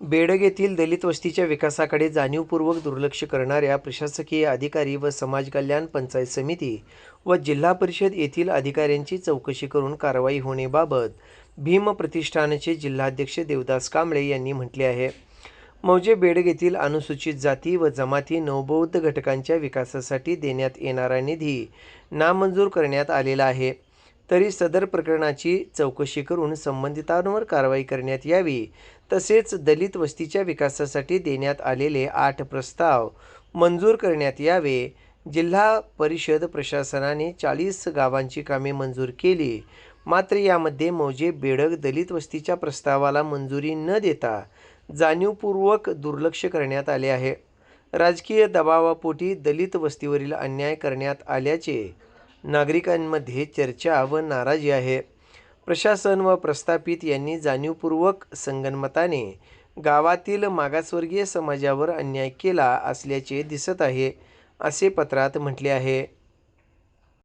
बेडग येथील दलित वस्तीच्या विकासाकडे जाणीवपूर्वक दुर्लक्ष करणाऱ्या प्रशासकीय अधिकारी व समाज कल्याण पंचायत समिती व जिल्हा परिषद येथील अधिकाऱ्यांची चौकशी करून कारवाई होण्याबाबत भीम प्रतिष्ठानचे जिल्हाध्यक्ष देवदास कांबळे यांनी म्हटले आहे. मौजे बेडग येथील अनुसूचित जाती व जमाती नवबौद्ध घटकांच्या विकासासाठी देण्यात येणारा निधी नामंजूर करण्यात आलेला आहे. तरी सदर प्रकरणाची चौकशी करून संबंधितांवर कारवाई करण्यात यावी. तसेच दलित वस्तीच्या विकासासाठी देण्यात आलेले आठ प्रस्ताव मंजूर करण्यात यावे. जिल्हा परिषद प्रशासनाने चाळीस गावांची कामे मंजूर केली. मात्र यामध्ये मौजे बेडग दलित वस्तीच्या प्रस्तावाला मंजुरी न देता जाणीवपूर्वक दुर्लक्ष करण्यात आले आहे. राजकीय दबावापोटी दलित वस्तीवरील अन्याय करण्यात आल्याचे नागरिकांमध्ये चर्चा व नाराजी आहे. प्रशासन व प्रस्थापित यांनी जाणीवपूर्वक संगनमताने गावातील मागासवर्गीय समाजावर अन्याय केला असल्याचे दिसत आहे असे पत्रात म्हटले आहे.